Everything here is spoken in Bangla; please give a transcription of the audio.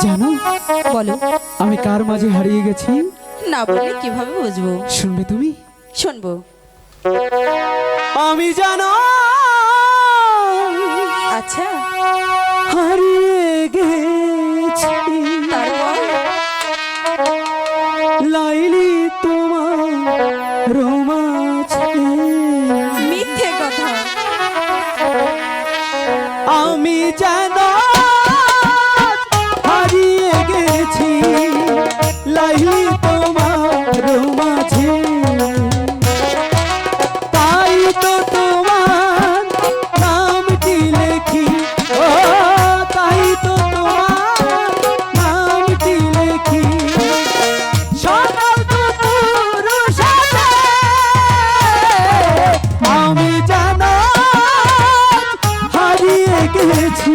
জানো বলো। আমি কার মাঝে হারিয়ে গেছি? না বলে কীভাবে বুঝব? শুনবে তুমি? শুনব। আমি জানো। আচ্ছা। হারিয়ে গেছি। লাইলি তোমার রোমা